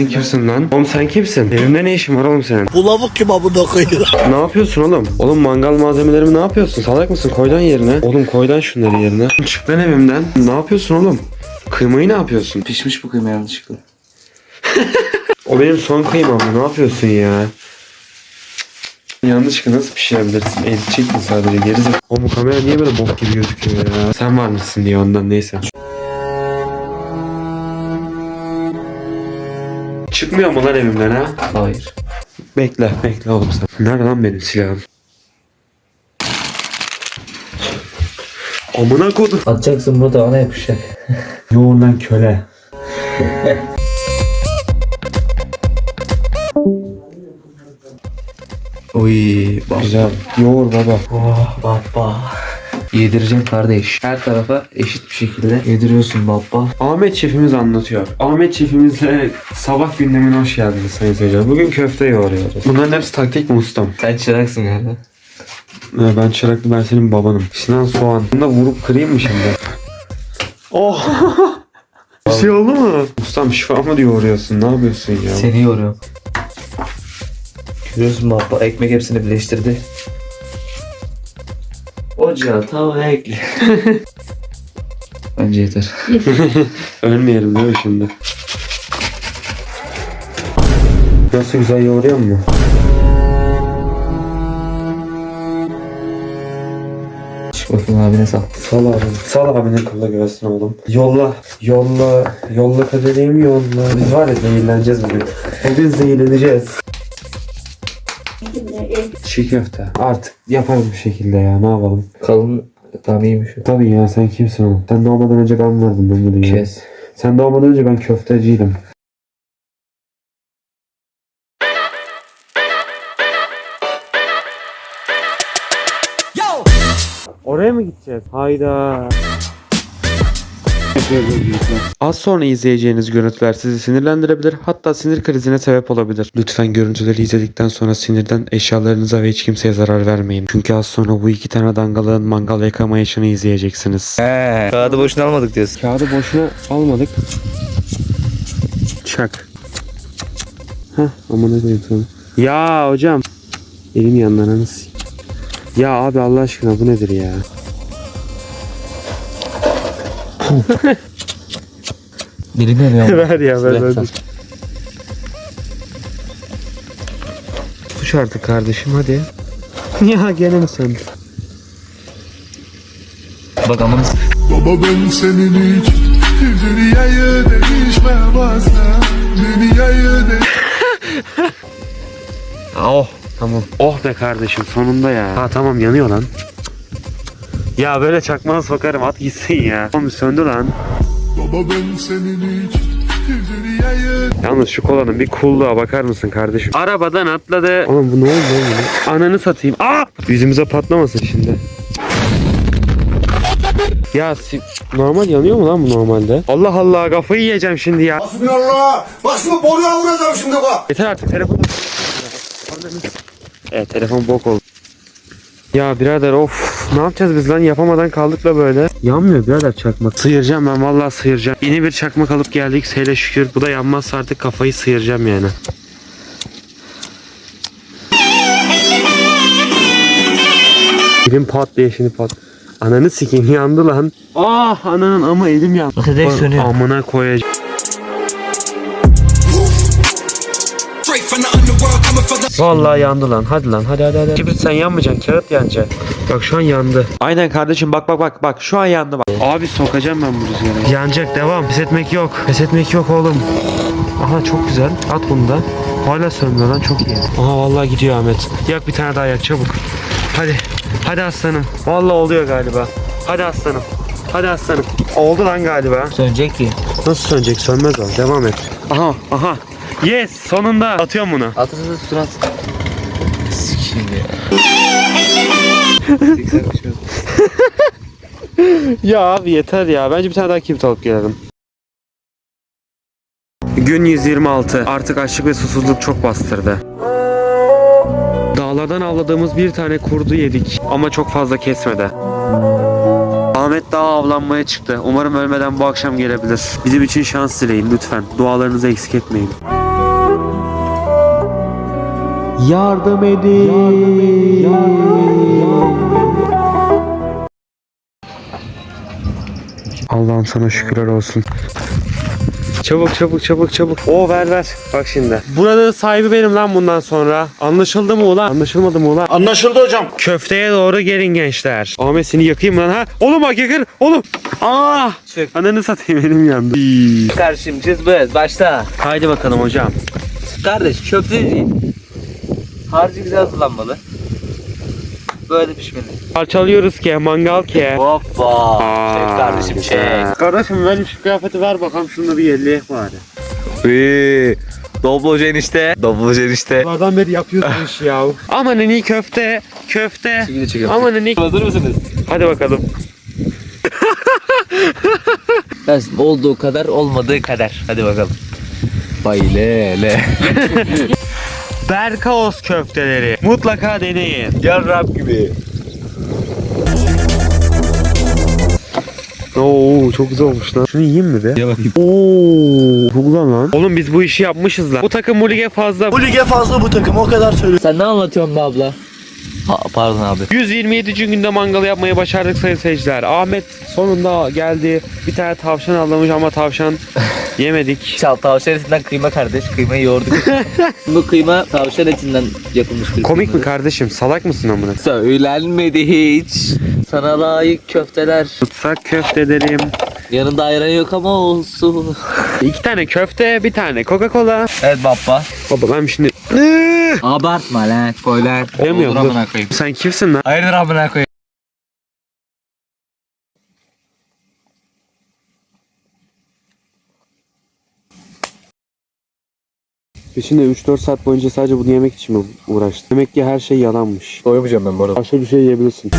sen kimsin lan? Oğlum sen kimsin? Evimde ne işin var oğlum senin? Bu lavuk kim amına koyuyor? Ne yapıyorsun oğlum? Oğlum mangal malzemelerimi ne yapıyorsun? Salak mısın? Koydan yerine. Oğlum koydan şunları yerine. Çık lan evimden. Ne yapıyorsun oğlum? Kıymayı ne yapıyorsun? Pişmiş bu kıyma yanlışlıkla. O benim son kıymam. Ne yapıyorsun ya? Yanlışlıkla nasıl pişirebilirsin? El çektin sadece geri zek- O bu kamera niye böyle bok gibi gözüküyor ya? Sen var mısın diye ondan neyse. Çıkmıyor mu lan evimden ha? Hayır. Bekle, bekle oğlum sen. Nerede lan benim silahım? Amına kodum. Atacaksın bu da ona yapışacak. Yoğun lan köle. Oy bak. Güzel. Yoğur baba. Oh baba. Yedireceğim kardeş. Her tarafa eşit bir şekilde yediriyorsun baba. Ahmet Şefimiz anlatıyor. Ahmet Şefimizle sabah gündemine hoş geldiniz sayın seyirciler. Bugün köfte yoğuruyoruz. Bunların hepsi taktik mi ustam? Sen çıraksın galiba. Ee, ben çıraklı ben senin babanım. Sinan soğan. Bunu da vurup kırayım mı şimdi? Oh! Bir şey oldu mu? Ustam şifa mı yoğuruyorsun? Ne yapıyorsun ya? Seni yoruyorum. Görüyorsun baba ekmek hepsini birleştirdi. Ocağa tava ekle. Bence yeter. Ölmeyelim değil mi şimdi? Nasıl güzel yoğuruyor mu? Çık bakayım abine sal. Sal abi. Sal abinin kılla göğsüne oğlum. Yolla. Yolla. Yolla kaderimi yolla. Biz var ya zehirleneceğiz bugün. Bugün zehirleneceğiz. Çiğ köfte. Artık yaparız bir şekilde ya. Ne yapalım? Kalın tam iyiymiş. Tabii ya sen kimsin oğlum? Sen doğmadan önce ben vardım ben bu dünyaya. Kes. Sen doğmadan önce ben köfteciydim. Oraya mı gideceğiz? Hayda. Az sonra izleyeceğiniz görüntüler sizi sinirlendirebilir hatta sinir krizine sebep olabilir. Lütfen görüntüleri izledikten sonra sinirden eşyalarınıza ve hiç kimseye zarar vermeyin. Çünkü az sonra bu iki tane dangalığın mangal yakamayışını izleyeceksiniz. He. Kağıdı boşuna almadık diyorsun. Kağıdı boşuna almadık. Çak. Heh amına koyayım sana. Ya hocam. Elim yandan anası. Ya abi Allah aşkına bu nedir ya? Dilini yanıyor. ver ya ver ver. Tuş artık kardeşim hadi. ya gene mi sen? Bak amanı s- Baba ben senin için Dünyayı değişmemezsem Dünyayı de Oh tamam. Oh be kardeşim sonunda ya. Ha tamam yanıyor lan. Ya böyle çakmağa sokarım at gitsin ya. Oğlum söndü lan. Baba ben senin için Yalnız şu kolanın bir coolluğa bakar mısın kardeşim? Arabadan atladı. Oğlum bu ne oldu oğlum? Ananı satayım. Aa! Yüzümüze patlamasın şimdi. Ya si- normal yanıyor mu lan bu normalde? Allah Allah kafayı yiyeceğim şimdi ya. Hasbinallah. Bak şimdi boruya vuracağım şimdi bak. Yeter artık telefonu. Evet telefon bok oldu. Ya birader of ne yapacağız biz lan yapamadan kaldık da böyle. Yanmıyor birader çakmak. Sıyıracağım ben vallahi sıyıracağım. Yeni bir çakmak alıp geldik hele şükür. Bu da yanmazsa artık kafayı sıyıracağım yani. Elim pat diye şimdi pat. Ananı sikeyim yandı lan. Ah ananın ama elim yandı. Direkt sönüyor. Amına koyacağım. Vallahi yandı lan. Hadi lan. Hadi hadi hadi. Kibrit sen yanmayacaksın. Kağıt yanacak. Bak şu an yandı. Aynen kardeşim bak bak bak bak. Şu an yandı bak. Abi sokacağım ben bu rüzgarı. Yanacak devam. Pes etmek yok. Pes etmek yok oğlum. Aha çok güzel. At bunu da. Hala sönmüyor lan çok iyi. Aha vallahi gidiyor Ahmet. Yak bir tane daha yak çabuk. Hadi. Hadi aslanım. Vallahi oluyor galiba. Hadi aslanım. Hadi aslanım. Oldu lan galiba. Sönecek ki. Nasıl sönecek? Sönmez o. Devam et. Aha aha. Yes sonunda. Atıyorum bunu. Atırsa surat. Ya. Şey Ya abi yeter ya. Bence bir tane daha kibrit alıp gelelim. Gün 126. Artık açlık ve susuzluk çok bastırdı. Dağlardan avladığımız bir tane kurdu yedik ama çok fazla kesmedi. Ahmet daha avlanmaya çıktı. Umarım ölmeden bu akşam gelebilir. Bizim için şans dileyin lütfen. Dualarınızı eksik etmeyin. Yardım edin. Allah'ım sana şükürler olsun. Çabuk çabuk çabuk çabuk. O ver ver. Bak şimdi. Buranın sahibi benim lan bundan sonra. Anlaşıldı mı ulan? Anlaşılmadı mı ulan? Anlaşıldı hocam. Köfteye doğru gelin gençler. Ahmet seni yakayım lan ha. Oğlum bak yakın. Oğlum. Aa. Çık. Ananı satayım elim yandı. Kardeşim cızbız başla. Haydi bakalım hocam. Kardeş köfte harcı güzel hazırlanmalı. Böyle pişmeli. Parçalıyoruz ki mangal ki. Hoppa. Çek kardeşim çek. Kardeşim benim şu kıyafeti ver bakalım şunu bir yelleyek bari. Eee. Doblocu enişte. Doblocu enişte. Yıllardan beri yapıyorsun iş ya. Aman en iyi köfte, köfte. Çekil çekiyorum. Aman en iyi. Hazır mısınız? Hadi bakalım. Ben olduğu kadar olmadığı kadar. Hadi bakalım. Bayle Berkaos köfteleri. Mutlaka deneyin. Yarrab gibi. Oo çok güzel olmuş lan. Şunu yiyeyim mi be? Ya bakayım. Oo, çok güzel lan. Oğlum biz bu işi yapmışız lan. Bu takım bu lige fazla. Bu lige fazla bu takım o kadar söylüyorum. Sen ne anlatıyorsun be abla? Ha, pardon abi. 127. günde mangalı yapmayı başardık sayın seyirciler. Ahmet sonunda geldi. Bir tane tavşan avlamış ama tavşan yemedik. Çal tavşan etinden kıyma kardeş. Kıymayı yoğurduk. Bu kıyma tavşan etinden yapılmış bir Komik mi kardeşim? Salak mısın amına? Söylenmedi hiç. Sana layık köfteler. Tutsak köfte derim. Yanında ayran yok ama olsun. İki tane köfte, bir tane Coca-Cola. Evet baba. Baba ben şimdi... Abartma lan. Amına koyayım. Sen kimsin lan? Hayırdır amına koyayım. Peşinde 3-4 saat boyunca sadece bunu yemek için mi uğraştın? Demek ki her şey yalanmış. Doymayacağım ben bu arada. Başka bir şey yiyebilirsin.